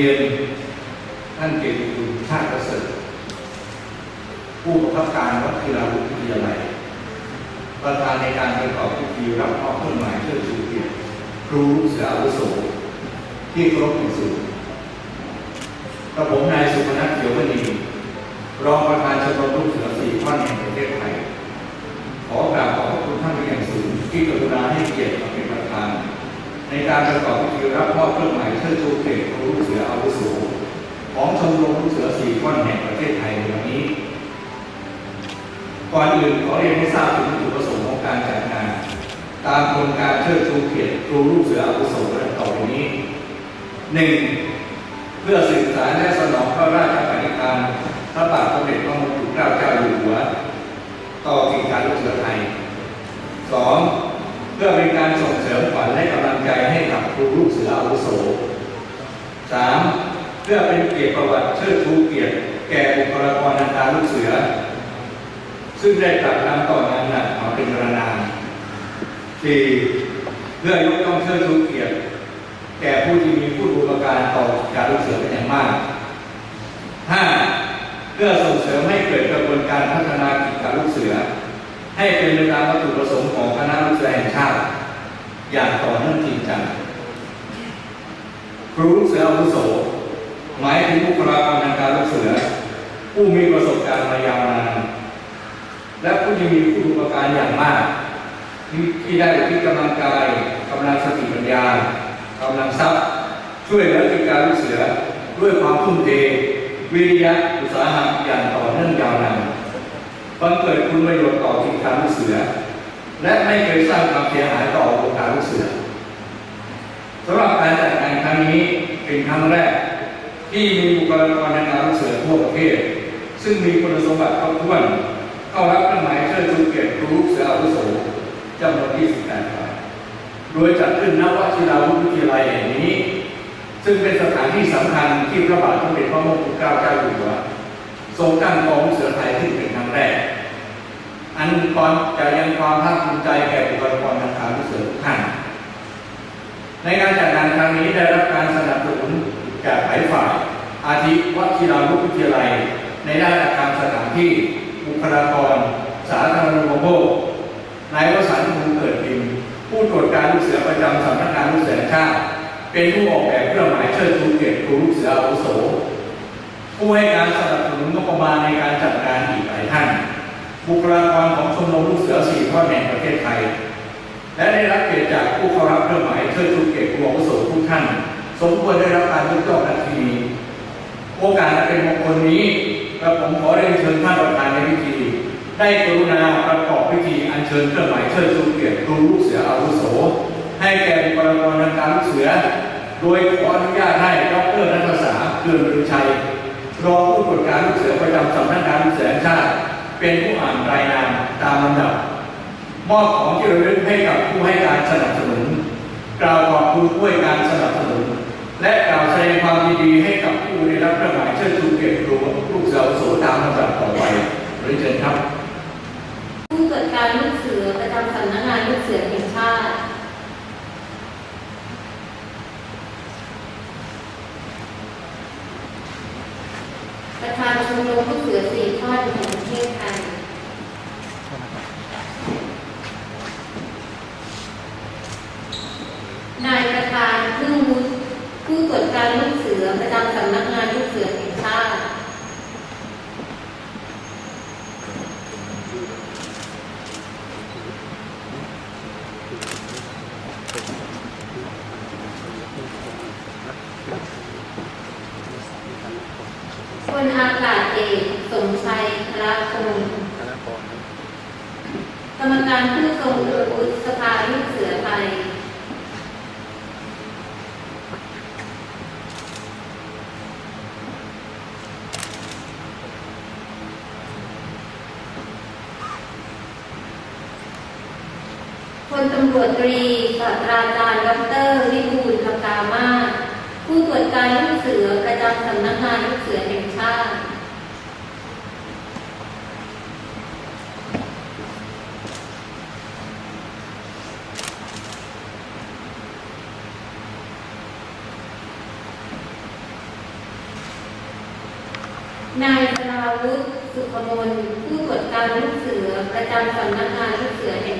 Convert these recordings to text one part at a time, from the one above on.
รียนท่านเกียรติคุณชาติประเสริฐผู้ประคับการวัดกีฬาวิทยาลัยประธานในการประกอบพิธีรับมอบเครื่องหมายเชิดชูเกียรติครูเสืออาวุโสที่เคารพอย่างสูงกระผมนายสุพนัทเขียวมณีรองประธานชมรมลูกเสือสี่ท่านแห่งประเทศไทย ขอกราบขอบพระคุณท่านเป็นอย่างสูงที่กรุณาให้เกียรติมาเป็นประธาน ในการประกอบพิ ธีรับมอบเครื่องหมายเชิดชูเกียรติครูลูกเสืออาวุโสของชมรมลูกเสือสี่ท่านแห่งประเทศไทยในวันนี้ ก่อนอื่นขอเรียนให้ทราบถึงจุดประสงค์ของการจัดงาน ตามโครงการเชิดชูเกียรติครูลูกเสืออาวุโสดังต่อไปนี้หนึ่งเพื่อสืบสานและสนองพระราชปณิธานพระบาทสมเด็จพระมงกุฎเกล้าเจ้าอยู่หัว ต่อกิ่งการลูกเสือไทยสอง พื่อเป็นการส่งเสริมขวัญและกำลังใจให้กับครูลูกเสืออาวุโสสามเพื่อเป็นเกียรติประวัติเชิดชูเกียรติแก่บุคลากรทางการลูกเสือ ซึ่งได้กลับนำต่องานหนักมาเป็นเวลานานสี่เพื่อยกย่องเชิดชูเกียรติแก่ผู้ที่มีผู้บูรการต่อการลูกเสือเป็นอย่างมากห้าเพื่อส่งเสริมให้เกิดกระบวนการพัฒนากิจการลูกเสือ ให้เป็นไปตามวัตถุประสงค์ของคณะลูกเสือแห่งชาติ อย่างต่อเนื่องจริงจังครูลูกเสืออาวุโสหมายถึงบุคลากรทางการลูกเสือ ผู้มีประสบการณ์มายาวนานและผู้ที่มีผู้อุปการอย่างมากที่ที่ได้ที่กำลังกายกำลังสติปัญญากำลังทรัพย์ ช่วยเหลือกิจการลูกเสือ ด้วยความทุ่มเทวิริยะอุตสาหะอย่างต่อเนื่องยาวนาน บังเกิดคุณประโยชน์ต่อกิจการลูกเสือ และไม่เคยสร้างความเสียหายต่อองค์การลูกเสือสำหรับการจัดงานครั้งนี้เป็นครั้งแรก ที่มีบุคลากรทางการลูกเสือทั่วประเทศ ซึ่งมีคุณสมบัติครบถ้วนเข้ารับเครื่องหมายเชิดชูเกียรติครูลูกเสืออาวุโสจำนวน28รายโดยจัดขึ้นณวชิราวุธวิทยาลัยแห่งนี้ ซึ่งเป็นสถานที่สำคัญที่พระบาทสมเด็จพระมงกุฎเกล้าเจ้าอยู่หัวทรงตั้งกองลูกเสือไทยขึ้นเป็น แรก อันตอนจะยังความภาคภูมิใจแก่บุคลากรทางการลูกเสือทุกท่านในการจัดงานครั้งนี้ได้รับการสนับสนุนจากหลายฝ่าย อาทิวัชิราวุธวิทยาลัย ในด้านอาคารสถานที่บุคลากร สาธารณูปโภคนายวสันต์ภูมิเกิดพิมพ์ผู้ตรวจการลูกเสือประจำสำนักงานลูกเสือแห่งชาติ เป็นผู้ออกแบบเครื่องหมายเชิดชูเกียรติครูลูกเสืออาวุโส ผู้ให้การสนับสนุนงบประมาณในการจัดงานอีกหลายท่าน บุคลากรของชมรมลูกเสือสี่ทอดแห่งประเทศไทย และได้รับเกียรติจากผู้เข้ารับเครื่องหมายเชิดชูเกียรติครูอาวุโสทุกท่าน สมควรได้รับการยกย่องนทีนี้โอกาสเป็นมงคลนี้กระผมขอเรียนเชิญท่านประธานในพิธีได้กรุณาประกอบพิธีอัญเชิญเครื่องหมายเชิดชูเกียรติครูลูกเสืออาวุโส ให้แก่บุคลากรทางการลูกเสือ โดยขออนุญาตให้ดรนัทศาเกื้อลือชัย รองผู้ตรวจการลูกเสือประจำสำนักงานลูกเสือแห่งชาติ เป็นผู้อ่านรายงานตามลำดับ มอบของที่ระลึกให้กับผู้ให้การสนับสนุนกล่าวขอบคุณผู้ให้การสนับสนุน และกล่าวแสดงความยินดีให้กับผู้ได้รับเครื่องหมายเชิดชูเกียรติครูลูกเสืออาวุโสตามลำดับต่อไปเรียนเชิญครับ ผู้ตรวจการลูกเสือประจำสำนักงานลูกเสือ การชุมนุมรมลูกเสือสี่ทอดแห่งประเทศไทยนายประธานผู้ผู้ตรวจการลูกเสือประจำสำนักงานลูกเสือแห่งชาติ พ ลอากาศเอกสมชัยพระคงกรรมการผู้ทรงคุณวุฒิสภาลูกเสือไทยพลตำรวจตรีศาสตราจารย์ดรวิบูลย์พกามาศผู้ตรวจการลูกเสือประจำสำนักงานลูกเสือแห่ง บ้างนายสราวุฒิสุขมนผู้ตรวจการลูกเสือประจำสำนักงานลูกเสือแห่ง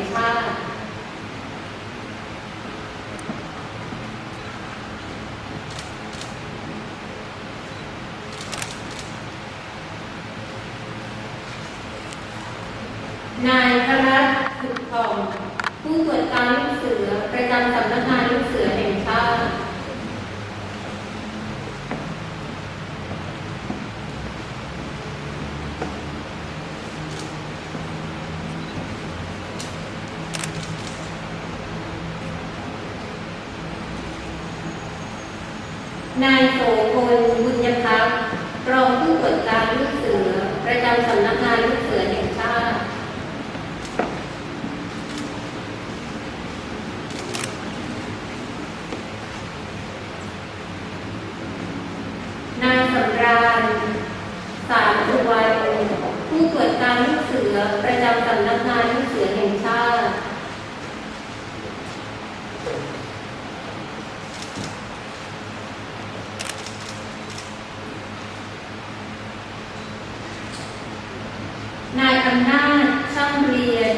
นายพระรัตน์สุขทองผู้ตรวจการลูกเสือประจำสำนักงานลูกเสือแห่งชาติ นายโสพลบุญยพักษ์รองผู้ตรวจการลูกเสือ ประจำสำนักงานลูกเสือแห่งชาติ นายสำราญ สุวรรณผู้ตรวจการลูกเสือประจำสำนักงานลูกเสือแห่งชาตินายอำนาจช่างเรียน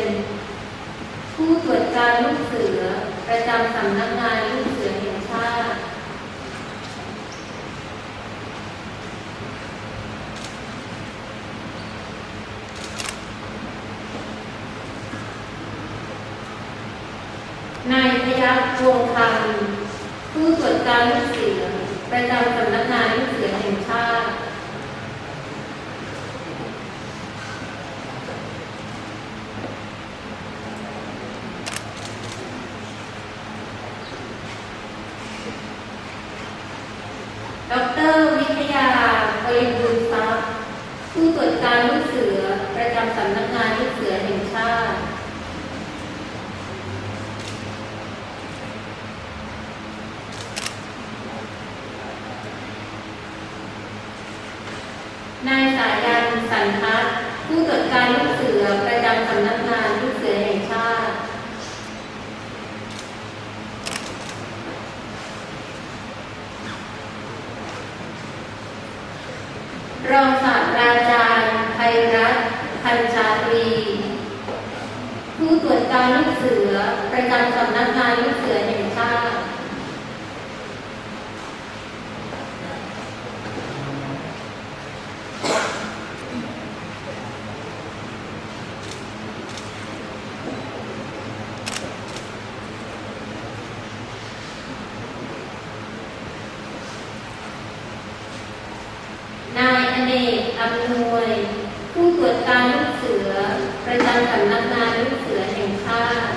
ผู้ตรวจการลูกเสือ ประจำสำนักงานลูกเสือแห่งชาติ นายพยัคฆ์วงคำผู้ตรวจการลูกเสือประจำสำนักงานลูกเสือแห่งชาติดรวิทยาบริบูรณ์ทรัพย์ผู้ตรวจการลูกเสือ ประจำสำนักงานลูกเสือแห่งชาติ นายสายั นสันทัศผู้ตรวจการลูกเสือประจำสำนักงานลูกเสือแห่งชาติ รองศาสตราจารย์ไพรัตพันชาตรี ผู้ตรวจการลูกเสือประจำสำนักงานลูกเสือแห่งชาติ นายอเนกอำนวย ผู้ตรวจการลูกเสือ ประจำสำนักงานลูกเสือแห่งชาติ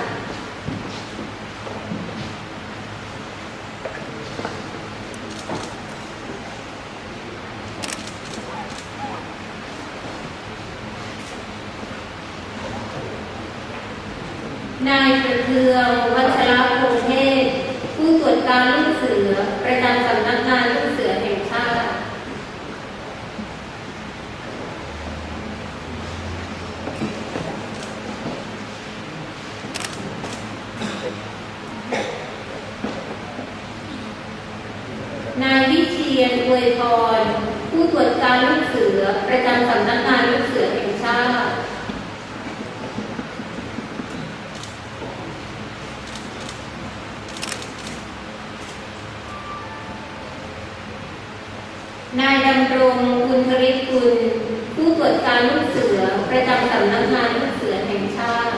นายประเทืองวัชรพงษ์เทศ ผู้ตรวจการลูกเสือ ประจำสำนักงานลูกเสือแห่งชาติ นายวิเชี ยนอวยพรผู้ตรวจการลูกเสือ ประจำสำนักงานลูกเสือแห่งชาติ นายดำรงคุณธริศกุล ผู้ตรวจการลูกเสือ ประจำสำนักงานลูกเสือแห่งชาติ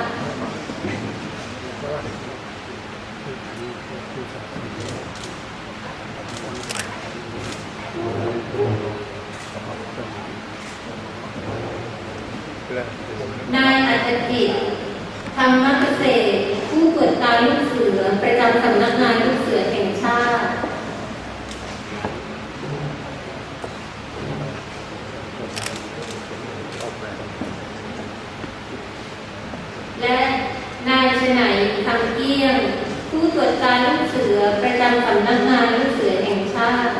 นายอัจกิจธรรมเกษตร ผู้ตรวจการลูกเสือประจำสำนักงานลูกเสือแห่งชาติ และนายชนัยคำเกี้ยง ผู้ตรวจการลูกเสือประจำสำนักงานลูกเสือแห่งชาติ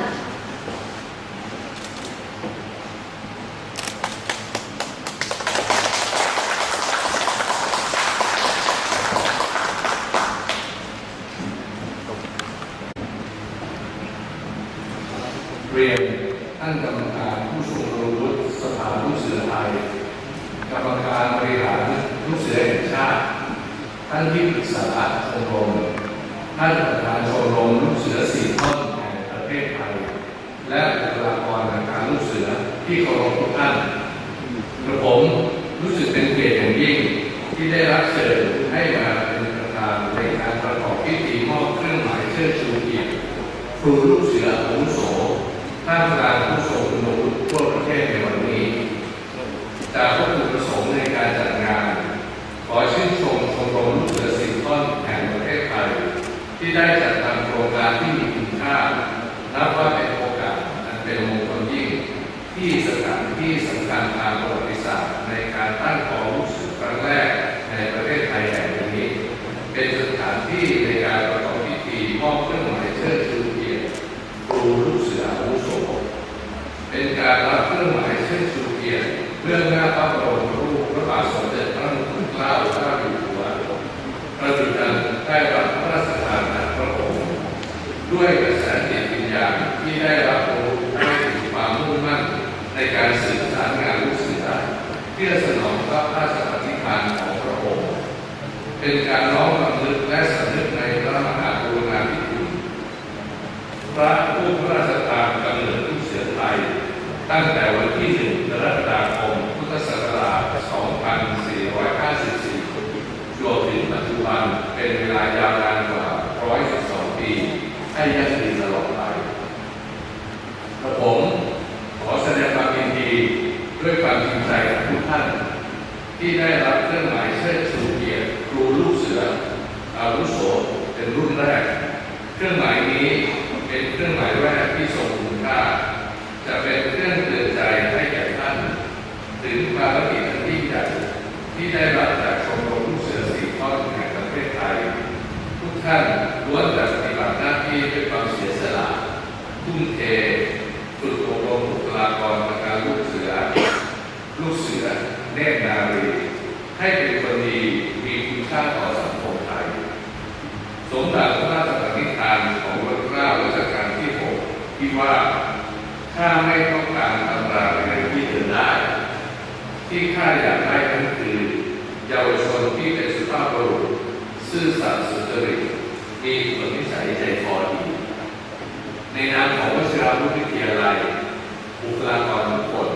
เรียนท่านกรรมการผู้ทรงคุณวุฒิ กรรมการบริหารลูกเสือแห่งชาติ ท่านที่ปรึกษาชมรมท่านประธานชมรมลูกเสือสี่ต้นแห่งประเทศไทย และบุคลากรทางการ ลูกเสือที่เคารพทุกท่านกระผมรู้สึกเป็นเกียรติอย่างยิ่งที่ได้รับเชิญให้มาเป็นประธานในการประกอบพิธีมอบเครื่องหมายเชิดชูเกียรติครูลูกเสืออาวุโสท่ามกลางผู้ทรงคุณวุฒิทั่วประเทศในวันนี้จากวัตถุประสงค์ในการจัดงาน ขอชื่นชมชมรมลูกเสือสิงต้นแห่งประเทศไทยที่ได้จัดทำโครงการที่มีคุณค่านับว่าเป็นโอกาสอันเป็นมงคลยิ่ง ที่สถานที่สำคัญทางประวัติศาสตร์ ในการตั้งของลูกเสือครั้งแรกในประเทศไทยแห่งนี้ เป็นสถานที่ในการประกอบพิธีมอบเครื่องหมายเชิดชูเกียรติครูลูกเสืออาวุโสเป็นการรับเครื่องหมายเชิดชูเกียรติเรื่องหน้าพระบรมรูปพระบาทสมเด็จพระมงกุฎเกล้าเจ้าอยู่หัวพระบิดาได้รับพระราชทานจากพระองค์ด้วยกระแสจิตวิญญาณที่ได้รับรู้ด้วยถึงความมุ่งมั่นในการสื่อสารงานลูกเสือเพื่อสนองพระราชปฏิภาณของพระองค์ เป็นการน้อมรำลึกและสำนึกในพระมหากรุณาธิคุณ พระผู้พระราชทานกำเนิดลูกเสือไทย ตั้งแต่วันที่ 1 กรกฎาคม พุทธศักราช 2454 จนถึงปัจจุบันเป็นเวลายาวนานกว่า 112 ปี ให้ยั่งยืนตลอดไปกระผม ขอแสดงความยินดีด้วยความจริงใจกับทุกท่าน ที่ได้รับเครื่องหมายเชิดชูเกียรติครูลูกเสืออาวุโสเป็นรุ่นแรก เครื่องหมายนี้เป็นเครื่องหมายแรกที่ทรงคุณค่า จะเป็นเครื่องเตือนใจให้แก่ท่าน ถึงภารกิจอันยิ่งใหญ่ที่ได้รับจากชมรมลูกเสือสีข้อนแห่งประเทศไทย ท่านล้วนแต่ปฏิบัติหน้าที่ด้วยความเสียสละทุ่มเทฝึกอบรมบุคลากรทางการลูกเสือ ลูกเสือเนตรนารีให้เป็นคนดีมีคุณค่าต่อสังคมไทย สมดังพระราชปณิธานของรัชกาลรัชกาลที่หกที่ว่าข้าไม่ต้องการตำราอะไรที่เดินได้ ที่ข้าอยากได้นั้นคือ เยาวชนที่เป็นสุภาพบุรุษซื่อสัตย์สุจริต มีอุปนิสัยใจคอดีในนามของวชิราวุธวิทยาลัยบุคลากรทุกคน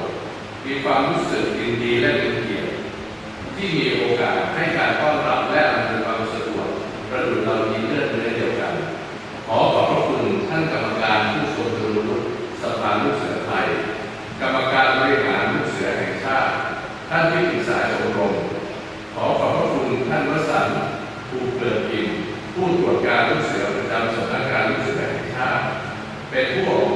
มีความรู้สึกยินดีและเป็นเกียรติที่มีโอกาสให้การต้อนรับและอำนวยความสะดวกประดุจเรามีเลือดเนื้อเดียวกัน ขอขอบพระคุณท่านกรรมการผู้ทรงคุณวุฒิสภาลูกเสือไทย กรรมการบริหารลูกเสือแห่งชาติ ท่านที่ปรึกษาชมรมขอขอบพระคุณท่านวสันต์ภูเกิด ผู้ตรวจการลูกเสือประจำสำนักงานลูกเสือแห่งชาติเป็นผู้ออก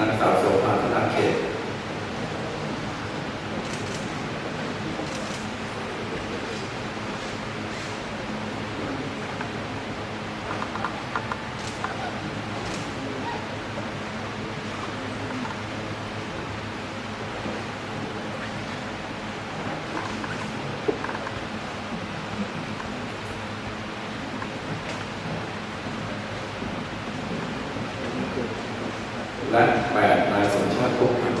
จ็ดนางสาวโสภาธนาเขต และแปดนายสมชาติพวกพันธ์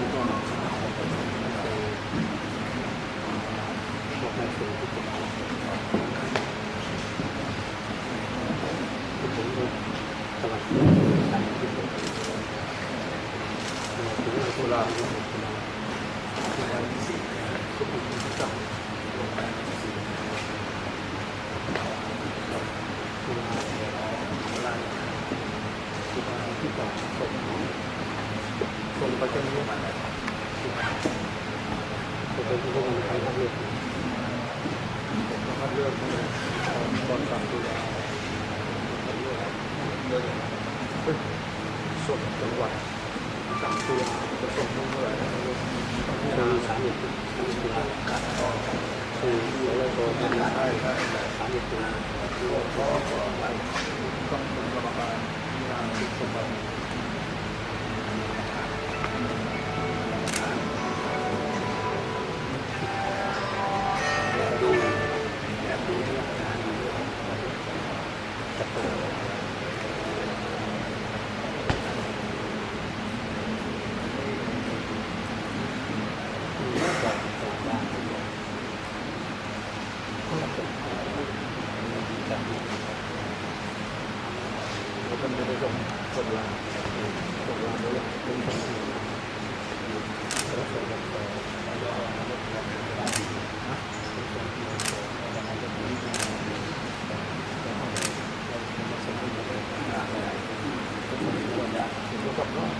คนประจำนี้จะเป็นผู้คนไทยทั้งเรื่องนะครับเรื่องบอลสามตัวส่งจังหวัดสามตัวจะส่งเมื่อไหร่คือสามเหตุการต่อคือแล้วก็ไม่ใช่ใช่ ตัวเหตุการคือก็ต้องเป็นกรรมการงานสมบัติ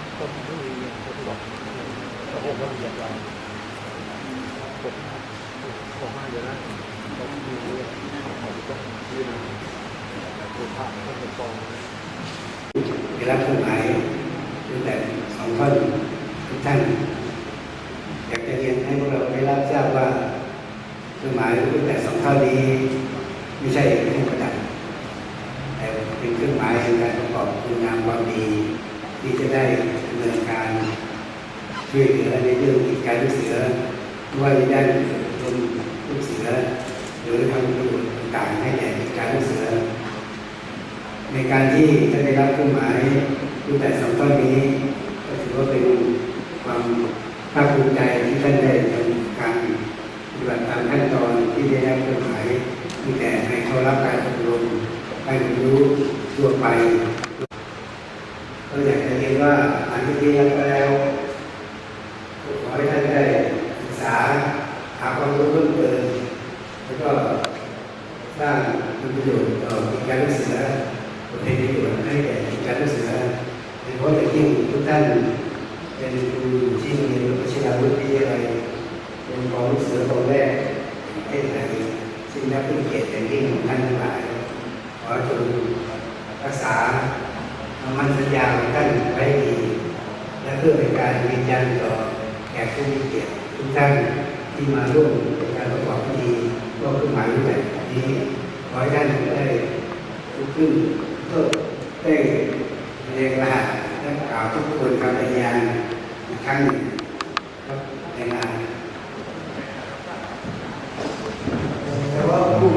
แล้วก็ต้นที่มีคนบอกระบบระเบียบเรากดขอห้าเดือนนะต้องมีเรื่องของต้องเรื่องตัวผ่านต้องเป็นกองได้รับเครื่องหมายตั้งแต่สองท่อนทุกท่านอยากจะเรียนให้พวกเราได้รับทราบว่าเครื่องหมายตั้งแต่สองท่อนนี้ ไม่ใช่เครื่องประดับแต่เป็นเครื่องหมายในการประกอบคุณงามความดีที่จะได้ ช่วยเหลือในเรื่องกิจการลูกเสือไม่ว่าจะได้รมลูกเสือ หรือทำประโยชน์ต่างๆให้แก่กิจการลูกเสือ ในการที่จะได้รับเครื่องหมายรูปแบบสองต้นนี้ก็ถือว่าเป็นความภาคภูมิใจที่ท่านได้ทำการปฏิบัติตามขั้นตอนที่ได้รับเครื่องหมายตั้งแต่ให้เข้ารับการอบรมให้ความรู้ทั่วไปก็อยากจะเรียนว่าหลังจากที่รับไปแล้วขอให้ท่านได้ศึกษาหาความรู้เพิ่มเติมแล้วก็สร้างประโยชน์ต่อกิจการศึกษา เป็นประโยชน์ให้แก่การศึกษาโดยเฉพาะอย่างยิ่งทุกท่านเป็นครูที่โรงเรียนวชิราวุฒิวิทยาลัยเป็นกองลูกเสือกองแรกในประเทศไทยซึ่งนับเป็นเกียรติอย่างยิ่งของท่านทั้งหลายขอจงรักษาคำมั่นสัญญาของท่านไว้ดี และเพื่อเป็นการยืนยันต่อแขกผู้มีเกียรติทุกท่านที่มาร่วมในการประกอบพิธีร่วมเครื่องหมายรูปแบบนี้ขอให้ท่านได้ ลุกขึ้นก็ได้ เรียกรหัสและกล่าวทุกคนคำปฏิญานครั้งหนึ่งครับในงานแต่ว่าผู้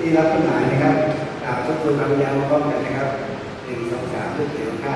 ที่รับปัญหายนะครับกล่าวทุกคนคำปฏิญานพร้อมกันนะครับหนึ่งสองสามเพื่อเกี่ยวข้า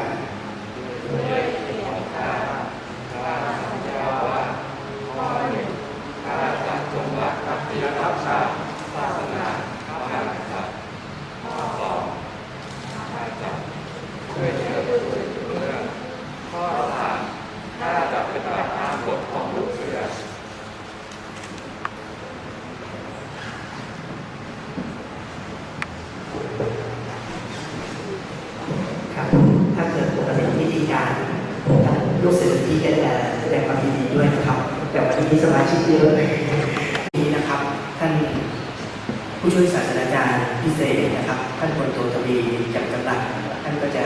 ข แต่วันนี้ สมาชิกเยอะนี้นะครับ ท่านผู้ช่วยศาสตราจารย์พิเศษนะครับ ท่านพลโททวีจากจังหวัดท่านก็จะ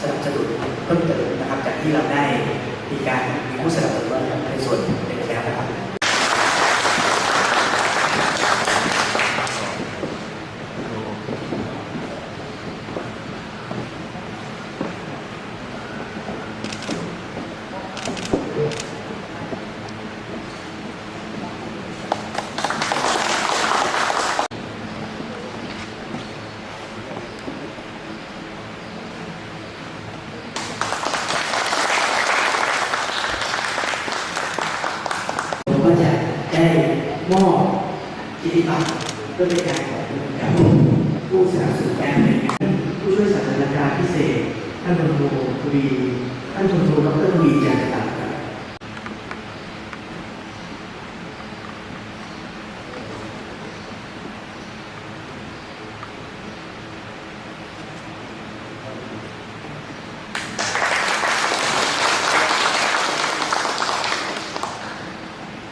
สนับสนุนเพิ่มเติมนะครับ จากที่เราได้มีการมีผู้สนับสนุนในส่วนหนึ่งแล้วนะครับ ผมก็จะได้มอบกิจบัตรเพื่อเป็นการขอบคุณกับผู้สนับสนุนการในงานผู้ช่วยศาสตราจารย์ พิเศษ ท่านพลโทวีท่านพลโทดรทวีจันทร์ครับ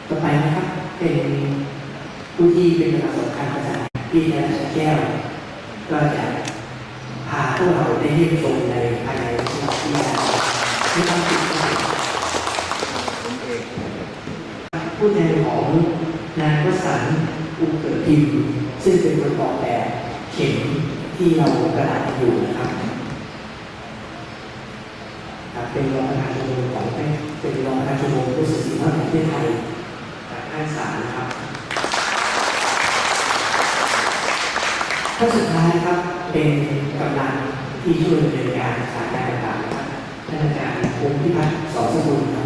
ต่อไปนะครับเป็นผู้ที่เป็นกำลังสำคัญภาษาที่นายชัแก้ว ก็จะพาพวกเราได้เยี่ยมชมในภายในสถานที่นั้นที่ต้องติดตามผู้แทนของนายวัสันต์อุเกิดพิมพ์ซึ่งเป็นคนออกแบบเข็มที่เรากระดาษอยู่นะครับครับเป็นรองประธานชมรมของเป็นรองประธานชมรมผู้สื่อข่าวแห่งประเทศไทย จากท่านสารนะครับท่าสุดท้ายนะครับเป็นกำลังที่ช่วยดำเนินการสานการต่างๆนะครับท่านอาจารย์ภูมิพิพัฒน์สอนสกุลครับ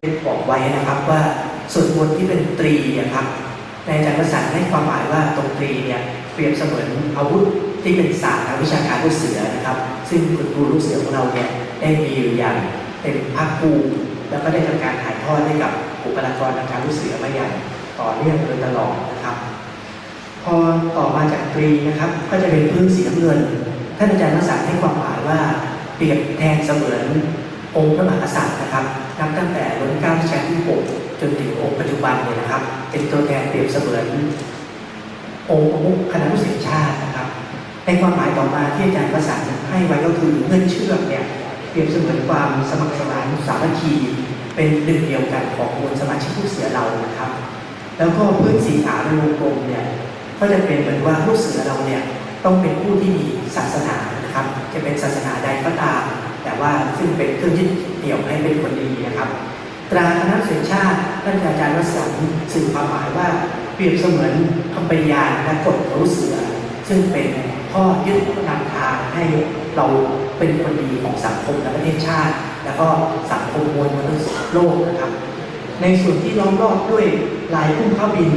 ได้บอกไว้นะครับว่าส่วนบน ที่เป็นตรีนะครับในอาจารย์ประสานให้ความหมายว่าตรงตรีเนี่ยเปรียบเสมือนอาวุธที่เป็นศาสตร์ทางวิชาการลูกเสือนะครับ ซึ่งคุณครูลูกเสือของเราเนี่ยได้มีอยู่อย่างเป็นภาคภูมิแล้วก็ได้ทำการถ่ายทอดให้กับบุคลากรทางการลูกเสือมาอย่างต่อเนื่องโดยตลอดนะครับ พอต่อมาจากตรีนะครับ ก็จะเป็นพื้นสีน้ำเงินท่านอาจารย์วสันต์ให้ความหมายว่าเปรียบแทนเสมือนองค์พระมหากษัตริย์นะครับนับตั้งแต่รัชกาลที่ชที่หก นถึงองค์ปัจจุบันเนี่ยนะครับ เป็นตัวแทนเปรียบเสมือนองค์ประมุขคณะผู้เสียชาตินะครับ ในความหมายต่อมาที่อาจารย์วสันให้ไว้ก็คือเงื่อนเชื่อกเนี่ยเปรียบเสมือนความสมัครสมานสามัคคี เป็นหนึ่งเดียวกันของมวลสมาชิกผู้เสือเรานะครับ แล้วก็พื้นสีขาวในวงกลมเนี่ยก็จะเป็นเหมือนว่าลูกเสือเราเนี่ยต้องเป็นผู้ที่มีศาสนานะครับ จะเป็นศาสนาใดก็ตาม แต่ว่าซึ่งเป็นเครื่องยึดเหนี่ยวให้เป็นคนดีนะครับ ตราคณะเสียชาติท่านอาจารย์วสันต์สื่อความหมายว่าเปรียบเสมือนคำปริญาณและกฎขอรูเสือ ซึ่งเป็นข้อยึดนำทางให้เราเป็นคนดีของสังคมและประเทศชาติ แล้วก็สังคมมวลมนุษย์โลกนะครับ ในส่วนที่ล้อมรอบด้วยลายพุ่มข้าวบิน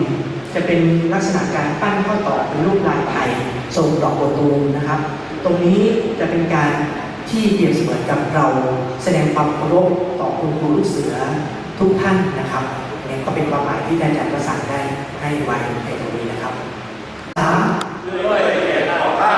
จะเป็นลักษณะการปั้นข้อต่อเป็นรูปลายไทยทรงดอกบัวตูมนะครับ ตรงนี้จะเป็นการ ที่เปรียบเสมือนกับเราแสดงความเคารพต่อคุณครูลูกเสือทุกท่านนะครับเนี่ยก็เป็นความหมายที่อาจารย์ประสานได้ให้ไว้ในตรงนี้นะครับสามด้วยเกียรติของข้า